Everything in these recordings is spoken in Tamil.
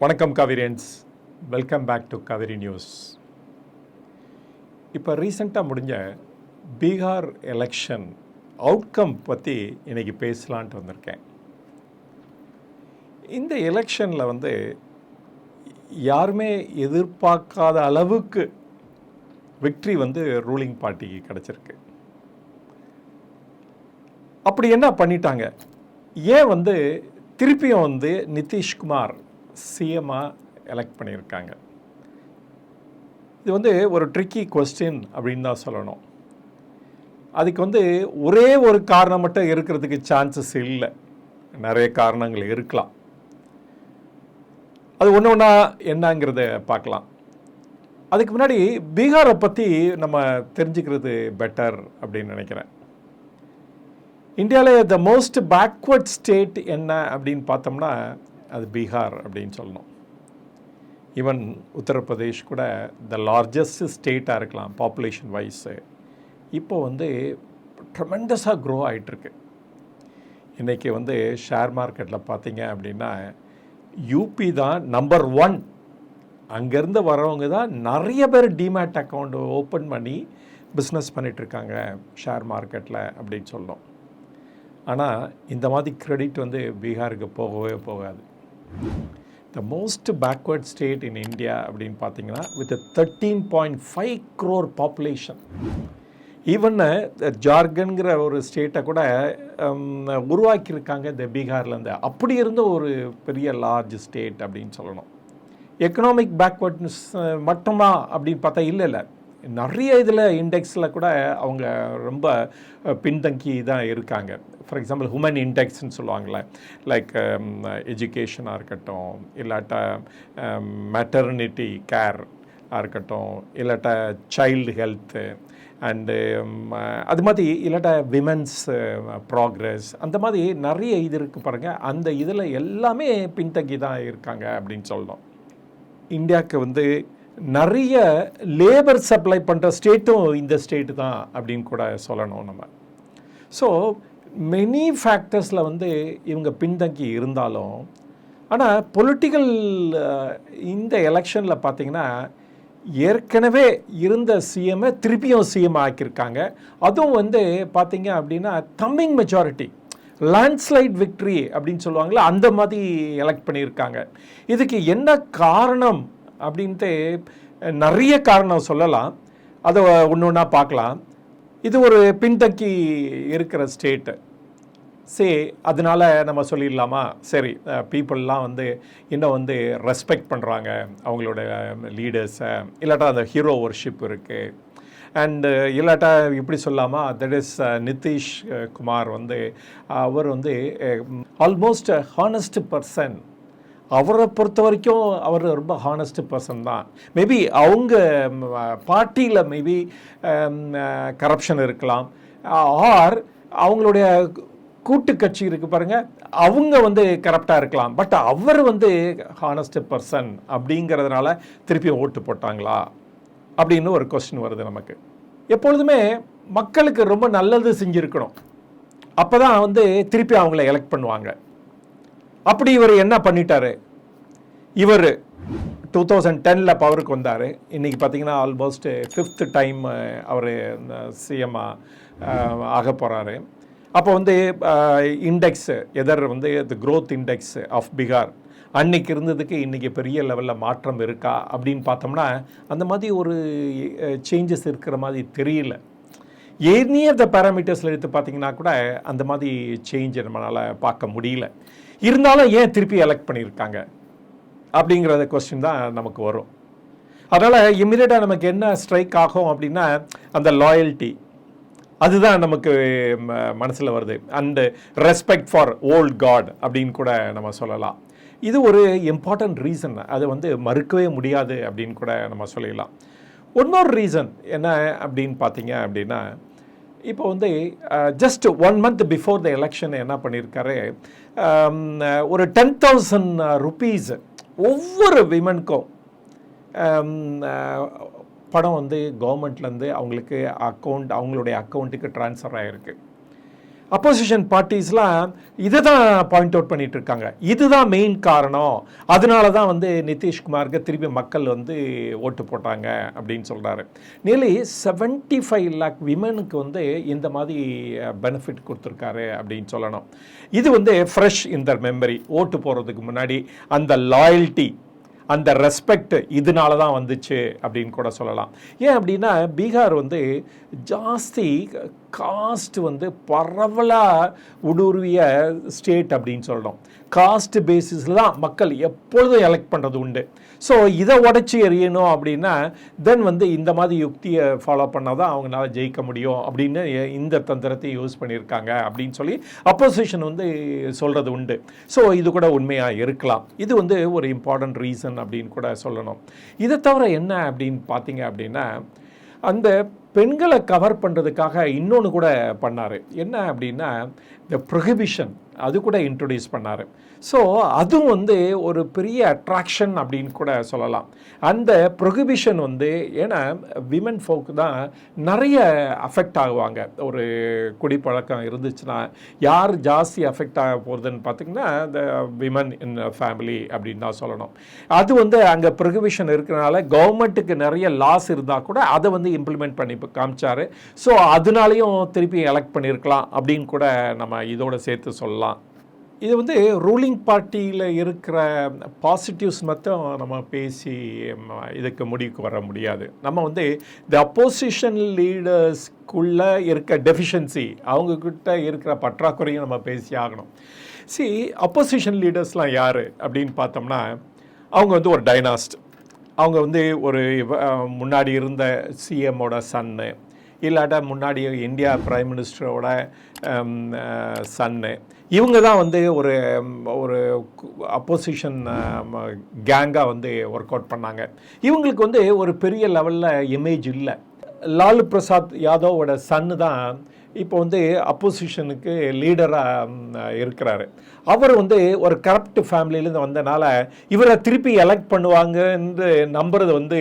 வணக்கம் காவிரியன்ஸ் welcome back to Kaveri news இப்போ ரீசண்டாக முடிஞ்ச பீகார் எலெக்ஷன் அவுட்கம் பற்றி இன்றைக்கி பேசலான்ட்டு வந்திருக்கேன். இந்த எலெக்ஷனில் வந்து யாருமே எதிர்பார்க்காத அளவுக்கு விக்ட்ரி வந்து ரூலிங் பார்ட்டிக்கு கிடச்சிருக்கு. அப்படி என்ன பண்ணிட்டாங்க? ஏன் வந்து திருப்பியும் வந்து நிதிஷ்குமார் சிஎம்மாக எலெக்ட் பண்ணியிருக்காங்க. இது வந்து ஒரு ட்ரிக்கி கொஸ்டின் அப்படின்னு தான் சொல்லணும். அதுக்கு வந்து ஒரே ஒரு காரணம் மட்டும் இருக்கிறதுக்கு சான்சஸ் இல்லை. நிறைய காரணங்கள் இருக்கலாம். அது ஒன்று ஒன்றா என்னங்கிறத பார்க்கலாம். அதுக்கு முன்னாடி பீகாரை பற்றி நம்ம தெரிஞ்சுக்கிறது பெட்டர் அப்படின்னு நினைக்கிறேன். இந்தியாவில் த மோஸ்ட் பேக்வர்ட் ஸ்டேட் என்ன அப்படின்னு பார்த்தோம்னா அது பீகார் அப்படின்னு சொல்லணும். ஈவன் உத்தரப்பிரதேஷ் கூட த லார்ஜஸ்ட் ஸ்டேட்டாக இருக்கலாம் பாப்புலேஷன் வைஸு இப்போ வந்து ட்ரமெண்டஸாக க்ரோ ஆகிட்டுருக்கு இன்றைக்கி வந்து ஷேர் மார்க்கெட்டில் பார்த்தீங்க அப்படின்னா யூபி தான் நம்பர் ஒன் அங்கேருந்து வரவங்க தான் நிறைய பேர் டிமேட் அக்கௌண்ட் ஓப்பன் பண்ணி பிஸ்னஸ் பண்ணிகிட்ருக்காங்க ஷேர் மார்க்கெட்டில் அப்படின்னு சொல்லணும். ஆனால் இந்த மாதிரி கிரெடிட் வந்து பீகாருக்கு போகவே போகாது. The most backward state in India அப்படின்னு பார்த்தீங்கன்னா with thirteen point five crore population even ஜார்க்கண்ட்ங்கிற ஒரு ஸ்டேட்டை கூட um, உருவாக்கியிருக்காங்க இந்த பீகார்லேருந்து அப்படி இருந்த ஒரு பெரிய லார்ஜ் ஸ்டேட் அப்படின்னு சொல்லணும். எக்கனாமிக் பேக்வர்ட்னஸ் மட்டுமா அப்படின்னு பார்த்தா இல்லை இல்லை. நிறைய இதில் இண்டெக்ஸில் கூட அவங்க ரொம்ப பின்தங்கி தான் இருக்காங்க. ஃபார் எக்ஸாம்பிள் ஹுமன் இண்டெக்ஸ்ன்னு சொல்லுவாங்களே லைக் எஜுகேஷனாக um, இருக்கட்டும் இல்லாட்டா um, மெட்டர்னிட்டி கேர் இருக்கட்டும் இல்லாட்டா சைல்டு ஹெல்த்து அண்டு அது மாதிரி இல்லாட்டா விமென்ஸ் ப்ராக்ரஸ் uh, அந்த மாதிரி நிறைய இது இருக்குது பாருங்கள் அந்த இதில் எல்லாமே பின்தங்கி தான் இருக்காங்க அப்படின்னு சொல்லணும். இந்தியாவுக்கு வந்து நிறைய லேபர் சப்ளை பண்ணுற ஸ்டேட்டும் இந்த ஸ்டேட்டு தான் அப்படின்னு கூட சொல்லணும் நம்ம. ஸோ மெனி ஃபேக்டர்ஸில் வந்து இவங்க பின்தங்கி இருந்தாலும் ஆனால் பொலிட்டிக்கல் இந்த எலெக்ஷனில் பார்த்தீங்கன்னா ஏற்கனவே இருந்த சிஎம்மை திருப்பியும் சிஎம் ஆக்கியிருக்காங்க. அதுவும் வந்து பார்த்திங்க அப்படின்னா தம்மிங் மெஜாரிட்டி லேண்ட்ஸ்லைட் விக்ட்ரி அப்படின்னு சொல்லுவாங்களே அந்த மாதிரி எலெக்ட் பண்ணியிருக்காங்க. இதுக்கு என்ன காரணம் அப்படின்ட்டு நிறைய காரணம் சொல்லலாம். அதை ஒன்று ஒன்றா பார்க்கலாம். இது ஒரு பின்தக்கி இருக்கிற ஸ்டேட்டு சரி அதனால நம்ம சொல்லிடலாமா? சரி பீப்புளெலாம் வந்து இன்னும் வந்து ரெஸ்பெக்ட் பண்ணுறாங்க அவங்களோட லீடர்ஸை இல்லாட்டா அந்த ஹீரோ ஒர்ஷிப் இருக்குது அண்டு இல்லாட்டா இப்படி சொல்லாமா? தட் இஸ் நிதிஷ் குமார் வந்து அவர் வந்து ஆல்மோஸ்ட் ஹானஸ்ட் பர்சன் அவரை பொறுத்த வரைக்கும் அவர் ரொம்ப ஹானஸ்ட் பர்சன் தான். மேபி அவங்க பார்ட்டியில் மேபி கரப்ஷன் இருக்கலாம். ஆர் அவங்களுடைய கூட்டு கட்சி இருக்குது பாருங்கள் அவங்க வந்து கரப்டாக இருக்கலாம். பட் அவர் வந்து ஹானஸ்ட் பர்சன் அப்படிங்கிறதுனால திருப்பி ஓட்டு போட்டாங்களா? அப்படின்னு ஒரு கொஸ்டின் வருது நமக்கு. எப்பொழுதுமே மக்களுக்கு ரொம்ப நல்லது செஞ்சுருக்கணும். அப்போ தான் வந்து திருப்பி அவங்கள எலெக்ட் பண்ணுவாங்க. அப்படி இவர் என்ன பண்ணிட்டாரு? இவர் டூ தௌசண்ட் டெனில் பவருக்கு வந்தார். இன்றைக்கி பார்த்தீங்கன்னா ஆல்மோஸ்ட் ஃபிஃப்த் டைம் அவர் சிஎம்மாக ஆக போகிறாரு அப்போ வந்து இண்டெக்ஸு எதர் வந்து the growth index of Bihar அன்னைக்கு இருந்ததுக்கு இன்றைக்கி பெரிய லெவலில் மாற்றம் இருக்கா? அப்படின்னு பார்த்தோம்னா அந்த மாதிரி ஒரு சேஞ்சஸ் இருக்கிற மாதிரி தெரியல. எனி ஆஃப் த பேராமீட்டர்ஸில் எடுத்து பார்த்தீங்கன்னா கூட அந்த மாதிரி சேஞ்ச் நம்மளால் பார்க்க முடியல. இருந்தாலும் ஏன் திருப்பி எலெக்ட் பண்ணியிருக்காங்க? அப்படிங்கிறத கொஸ்டின் தான் நமக்கு வரும். அதனால் இம்மிடியட்டாக நமக்கு என்ன ஸ்ட்ரைக் ஆகும் அப்படின்னா அந்த லாயல்ட்டி அதுதான் நமக்கு மனசில் வருது. And respect for old god அப்படின்னு கூட நம்ம சொல்லலாம். இது ஒரு இம்பார்ட்டன்ட் ரீசன் அது வந்து மறுக்கவே முடியாது அப்படின்னு கூட நம்ம சொல்லிடலாம். இன்னொரு ரீசன் என்ன அப்படின்னு பார்த்தீங்க அப்படின்னா இப்போ வந்து just one month before the election என்ன பண்ணியிருக்காரு? ஒரு டென் தௌசண்ட் ருபீஸ் ஒவ்வொரு விமனுக்கும் பணம் வந்து கவர்மெண்ட்லேருந்து அவங்களுக்கு அக்கௌண்ட் அவங்களுடைய அக்கௌண்ட்டுக்கு ட்ரான்ஸ்ஃபர் ஆகிருக்கு அப்போசிஷன் பார்ட்டிஸ்லாம் இதை தான் பாயிண்ட் அவுட் பண்ணிட்டு இருக்காங்க இதுதான் மெயின் காரணம். அதனால தான் வந்து நிதிஷ்குமாருக்கு திருப்பி மக்கள் வந்து ஓட்டு போட்டாங்க அப்படின்னு சொல்கிறாரு நியர்லி செவன்ட்டி ஃபைவ் லேக் விமனுக்கு வந்து இந்த மாதிரி பெனிஃபிட் கொடுத்துருக்காரு அப்படின்னு சொல்லணும். இது வந்து ஃப்ரெஷ் இந்த மெமரி ஓட்டு போகிறதுக்கு முன்னாடி அந்த லாயல்ட்டி அந்த ரெஸ்பெக்ட் இதனால தான் வந்துச்சு அப்படின்னு கூட சொல்லலாம். ஏன் அப்படின்னா பீகார் வந்து ஜாஸ்தி காஸ்ட் வந்து பரவலாக ஊடுருவிய ஸ்டேட் அப்படின்னு சொல்கிறோம் காஸ்ட் பேசிஸில் தான் மக்கள் எப்பொழுதும் எலெக்ட் பண்ணுறது உண்டு. ஸோ இதை உடச்சி எறியணும் அப்படின்னா தென் வந்து இந்த மாதிரி யுக்தியை ஃபாலோ பண்ணால் தான் அவங்களால ஜெயிக்க முடியும் அப்படின்னு இந்த தந்திரத்தை யூஸ் பண்ணியிருக்காங்க அப்படின்னு சொல்லி அப்போசிஷன் வந்து சொல்கிறது உண்டு. ஸோ இது கூட உண்மையாக இருக்கலாம். இது வந்து ஒரு இம்பார்ட்டன்ட் ரீசன் அப்படின்னு கூட சொல்லணும். இதை தவிர என்ன அப்படின்னு பார்த்தீங்க அப்படின்னா அந்த பெண்களை கவர் பண்ணுறதுக்காக இன்னொன்று கூட பண்ணார். என்ன அப்படின்னா இந்த ப்ரொஹிபிஷன் அது கூட இன்ட்ரடியூஸ் பண்ணார். ஸோ அதுவும் வந்து ஒரு பெரிய அட்ராக்ஷன் அப்படின்னு கூட சொல்லலாம். அந்த ப்ரொஹிபிஷன் வந்து ஏன்னா விமன் ஃபோக் தான் நிறைய அஃபெக்ட் ஆகுவாங்க. ஒரு குடிப்பழக்கம் இருந்துச்சுன்னா யார் ஜாஸ்தி அஃபெக்ட் ஆக போகிறதுன்னு பார்த்திங்கன்னா இந்த விமன் இன் ஃபேமிலி அப்படின்னு தான் சொல்லணும். அது வந்து அங்கே ப்ரொஹிபிஷன் இருக்கிறனால கவர்மெண்ட்டுக்கு நிறைய லாஸ் இருந்தால் கூட அதை வந்து இம்ப்ளிமெண்ட் பண்ணி காமிச்சார். ஸோ அதனாலையும் திருப்பி எலெக்ட் பண்ணியிருக்கலாம் அப்படின்னு கூட நம்ம இதோட சேர்த்து சொல்லலாம். இது வந்து ரூலிங் பார்ட்டியில் இருக்கிற பாசிட்டிவ்ஸ் மட்டும் நம்ம பேசி இதுக்கு முடிவுக்கு வர முடியாது. நம்ம வந்து இந்த அப்போசிஷன் லீடர்ஸ்க்குள்ளே இருக்க டெஃபிஷியன்சி அவங்கக்கிட்ட இருக்கிற பற்றாக்குறையும் நம்ம பேசி ஆகணும். சி அப்போசிஷன் லீடர்ஸ்லாம் யார் அப்படின்னு பார்த்தோம்னா அவங்க வந்து ஒரு டைனாஸ்ட் அவங்க வந்து ஒரு முன்னாடி இருந்த சிஎம்மோட சன்னு இல்லாட்டா முன்னாடி இந்தியா பிரைம் மினிஸ்டரோட சன்னு. இவங்க தான் வந்து ஒரு ஒரு அப்போசிஷன் கேங்காக வந்து ஒர்க் அவுட் பண்ணாங்க. இவங்களுக்கு வந்து ஒரு பெரிய லெவலில் இமேஜ் இல்லை. லாலு பிரசாத் யாதவோட சன்னு தான் இப்போ வந்து அப்போசிஷனுக்கு லீடராக இருக்கிறாரு. அவர் வந்து ஒரு கரப்ட் ஃபேமிலியிலேருந்து வந்தனால இவரை திருப்பி எலெக்ட் பண்ணுவாங்கன்னு நம்புறது வந்து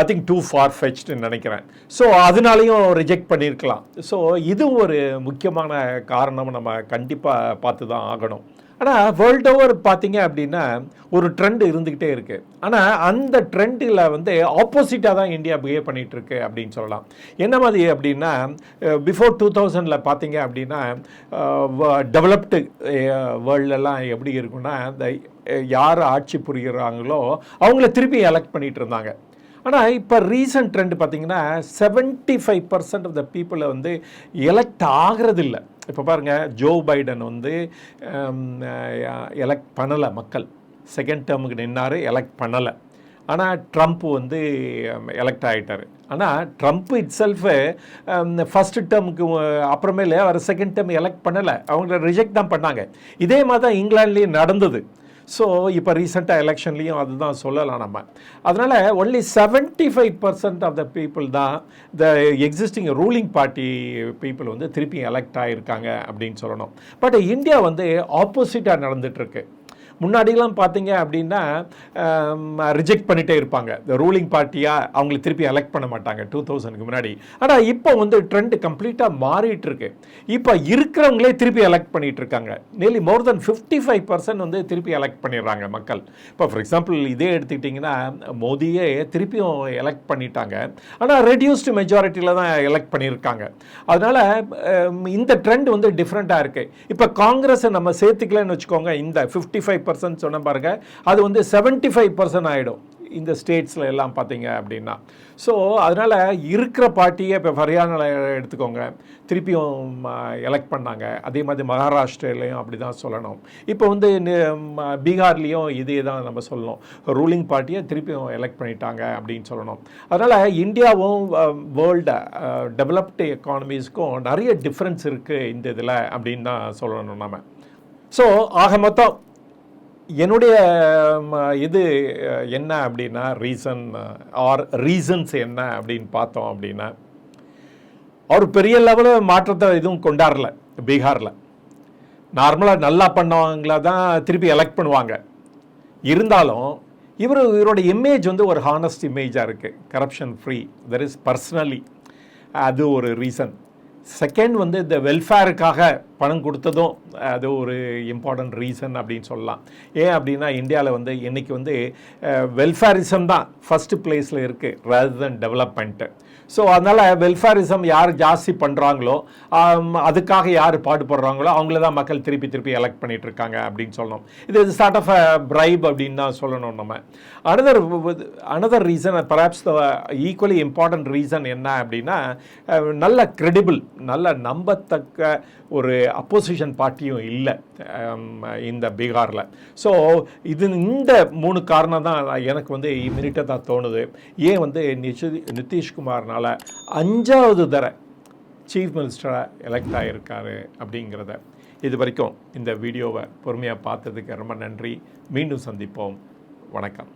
ஐ திங்க் டூ ஃபார் ஃபெச்ட்னு நினைக்கிறேன். ஸோ அதனாலையும் ரிஜெக்ட் பண்ணியிருக்கலாம். ஸோ இது ஒரு முக்கியமான காரணம் நம்ம கண்டிப்பாக பார்த்து தான் ஆகணும். ஆனால் வேர்ல்டு ஓவர் பார்த்தீங்க அப்படின்னா ஒரு ட்ரெண்ட் இருந்துக்கிட்டே இருக்குது ஆனால் அந்த ட்ரெண்டில் வந்து ஆப்போசிட்டாக தான் இந்தியா பிஹேவ் பண்ணிகிட்ருக்கு அப்படின்னு சொல்லலாம். என்ன மாதிரி அப்படின்னா பிஃபோர் டூ தௌசண்டில் பார்த்தீங்க அப்படின்னா டெவலப்டு வேர்ல்டெல்லாம் எப்படி இருக்குன்னா இந்த யார் ஆட்சி புரிகிறாங்களோ அவங்கள திருப்பி எலெக்ட் பண்ணிகிட்டு இருந்தாங்க ஆனால் இப்போ ரீசன்ட் ட்ரெண்ட் பார்த்தீங்கன்னா seventy five percent of the பீப்புளை வந்து எலெக்ட் ஆகிறதில்ல. இப்போ பாருங்கள் ஜோ பைடன் வந்து எலெக்ட் பண்ணலை மக்கள். செகண்ட் டேர்முக்கு நின்னார் எலெக்ட் பண்ணலை. ஆனால் ட்ரம்ப் வந்து எலெக்ட் ஆகிட்டார் ஆனால் ட்ரம்ப் இட் செல்ஃபு ஃபஸ்ட்டு டேர்முக்கு அப்புறமேலே அவர் செகண்ட் டேர்ம் எலெக்ட் பண்ணலை. அவங்கள ரிஜெக்ட் தான் பண்ணாங்க. இதே மாதிரி தான் இங்கிலாந்துலேயும் நடந்தது. ஸோ இப்போ ரீசெண்டாக எலெக்ஷன்லேயும் அதுதான் சொல்லலாம் நம்ம. அதனால் only seventy five percent of the people தான் the existing ruling party people வந்து திருப்பி எலெக்ட் ஆகியிருக்காங்க அப்படின்னு சொல்லணும். பட் இந்தியா வந்து ஆப்போசிட்டாக நடந்துகிட்ருக்கு முன்னாடிலாம் பார்த்தீங்க அப்படின்னா ரிஜெக்ட் பண்ணிட்டே இருப்பாங்க. இந்த ரூலிங் பார்ட்டியாக அவங்களை திருப்பி எலெக்ட் பண்ண மாட்டாங்க டூ தௌசண்ட்க்கு முன்னாடி. ஆனால் இப்போ வந்து ட்ரெண்ட் கம்ப்ளீட்டாக மாறிட்டு இருக்கு. இப்போ இருக்கிறவங்களே திருப்பி எலெக்ட் பண்ணிட்டு இருக்காங்க. Nearly more than fifty five percent வந்து திருப்பி எலெக்ட் பண்ணிடுறாங்க மக்கள். இப்போ ஃபார் எக்ஸாம்பிள் இதே எடுத்துக்கிட்டிங்கன்னா மோடியே திருப்பியும் எலெக்ட் பண்ணிட்டாங்க. ஆனால் ரெடியூஸ்டு மெஜாரிட்டியில் தான் எலெக்ட் பண்ணியிருக்காங்க. அதனால் இந்த ட்ரெண்ட் வந்து டிஃப்ரெண்ட்டாக இருக்குது இப்போ காங்கிரஸை நம்ம சேர்த்துக்கலன்னு வச்சுக்கோங்க இந்த ஃபிஃப்டி ஃபைவ் பர்சன்ட் சொன்ன பாருங்க. அது வந்து செவன்ட்டி ஃபைவ் பர்சன்ட் ஆகிடும் இந்த ஸ்டேட்ஸில் எல்லாம் பார்த்தீங்க அப்படின்னா. ஸோ அதனால் இருக்கிற பார்ட்டியை இப்போ ஹரியானாவில் எடுத்துக்கோங்க. திருப்பியும் எலெக்ட் பண்ணாங்க. அதே மாதிரி மகாராஷ்டிரிலையும் அப்படி தான் சொல்லணும். இப்போ வந்து பீகார்லேயும் இதே தான் நம்ம சொல்லணும். ரூலிங் பார்ட்டியை திருப்பியும் எலெக்ட் பண்ணிட்டாங்க அப்படின்னு சொல்லணும். அதனால் இந்தியாவும் வேர்ல்டு டெவலப்டு எக்கானமிஸ்க்கும் நிறைய டிஃப்ரென்ஸ் இருக்குது இந்த இதில் அப்படின்னு தான் சொல்லணும் நம்ம ஸோ ஆக மொத்தம் என்னுடைய இது என்ன அப்படின்னா ரீசன் ஆர் ரீசன்ஸ் என்ன அப்படின்னு பார்த்தோம் அப்படின்னா அவர் பெரிய லெவலில் மாற்றத்தை எதுவும் கொண்டாடல பீகாரில். நார்மலாக நல்லா பண்ணவங்கள தான் திருப்பி எலெக்ட் பண்ணுவாங்க. இருந்தாலும் இவர் இவரோட இமேஜ் வந்து ஒரு ஹானஸ்ட் இமேஜாக இருக்குது corruption free there is personally அது ஒரு ரீசன் செகண்ட் வந்து இந்த வெல்ஃபேருக்காக பணம் கொடுத்ததும் அது ஒரு இம்பார்ட்டன்ட் ரீசன் அப்படின்னு சொல்லலாம். ஏன் அப்படின்னா இந்தியாவில் வந்து இன்றைக்கி வந்து வெல்ஃபேரிசம் தான் ஃபஸ்ட்டு பிளேஸில் இருக்குது ரேதர் தன் டெவலப்மெண்ட்டு ஸோ அதனால் வெல்ஃபேரிசம் யார் ஜாஸ்தி பண்ணுறாங்களோ அதுக்காக யார் பாடுபடுறாங்களோ அவங்கள தான் மக்கள் திருப்பி திருப்பி எலெக்ட் பண்ணிகிட்டு இருக்காங்க அப்படின்னு சொல்லணும். இது ஸ்டார்ட் ஆஃப் அ பிரைப் அப்படின்னு தான் சொல்லணும் நம்ம. Another another reason perhaps equally important reason என்ன அப்படின்னா நல்ல கிரெடிபிள் நல்ல நம்பத்தக்க ஒரு அப்போசிஷன் பார்ட்டியும் இல்லை um, இந்த பீகாரில். ஸோ இது இந்த மூணு காரணம் தான் எனக்கு வந்து இமினிட்டாக தான் தோணுது. ஏன் வந்து நிஷி நிதிஷ்குமார்னால் அஞ்சாவது தர சீஃப் மினிஸ்டராக எலெக்ட் ஆகியிருக்காரு அப்படிங்கிறத இது வரைக்கும் இந்த வீடியோவை பொறுமையாக பார்த்ததுக்கு ரொம்ப நன்றி. மீண்டும் சந்திப்போம். வணக்கம்.